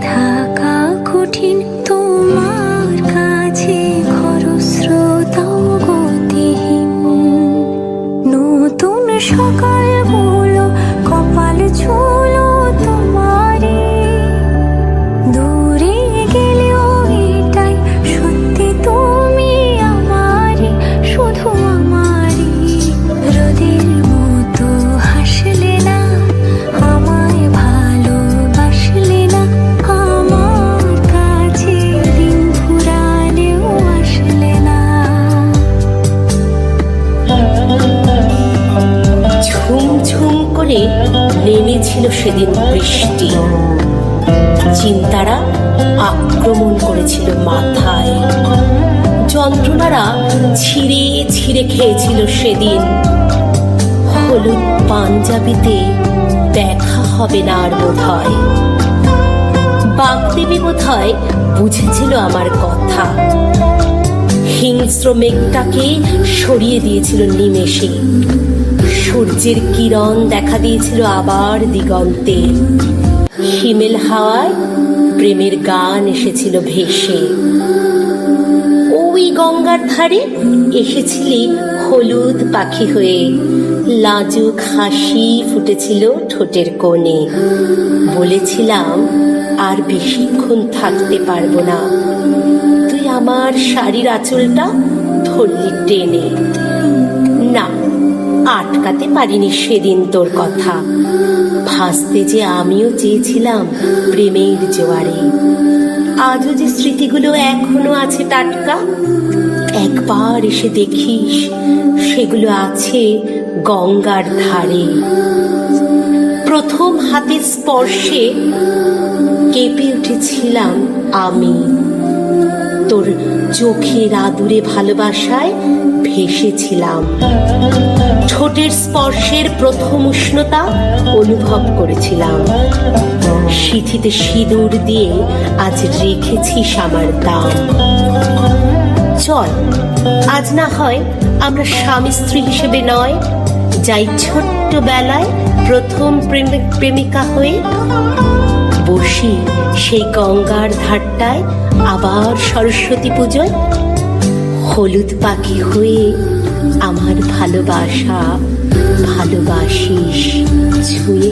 他。নেমেছিল সেদিন বৃষ্টি। চিন্তারা আক্রমণ করেছিল মাথায়। যন্ত্রণারা ছিঁড়ে ছিঁড়ে খেয়েছিল সেদিন। হলুদ পাঞ্জাবিতে দেখা হবে না আর বোধ হয় বাগদেবী বোধ হয় বুঝেছিল আমার কথা। হিংস্র মেঘটাকে সরিয়ে দিয়েছিল নিমেষে। সূর্যের কিরণ দেখা দিয়েছিল আবার দিগন্তে। হিমেল হাওয়ায় প্রেমের গান এসেছিল ভেসে। ওই গঙ্গার ধারে এসেছিলি হলুদ পাখি হয়ে। লাজুক হাসি ফুটেছিল ঠোঁটের কোণে। বলেছিলাম, আর বেশিক্ষণ থাকতে পারব না। তুই আমার শাড়ির আঁচলটা ধরলি টেনে। না। আটকাতে পারিনি সেদিন তোর কথা। ভাসতে যে আমিও চেয়েছিলাম প্রেমের জোয়ারে। আজও যে স্মৃতিগুলো এখনও আছে টাটকা, একবার এসে দেখিস সেগুলো আছে গঙ্গার ধারে। প্রথম হাতের স্পর্শে কেঁপে উঠেছিলাম আমি। তোর চোখের আদুরে ভালোবাসায় ভেসেছিলাম। ঠোঁটের স্পর্শের প্রথম উষ্ণতা অনুভব করেছিলাম। সিথিতে সিঁদুর দিয়ে আজ রেখেছিস আমার দাম। চল, আজ না হয় আমরা স্বামী স্ত্রী হিসেবে নয়, যাই ছোট্ট বেলায় প্রথম প্রেমিক প্রেমিকা হয়ে বসি সেই গঙ্গার ধারটায় আবার সরস্বতী পুজোয় হলুদ পাখি হয়ে আমার ভালোবাসা ভালোবাসিস ছুঁয়ে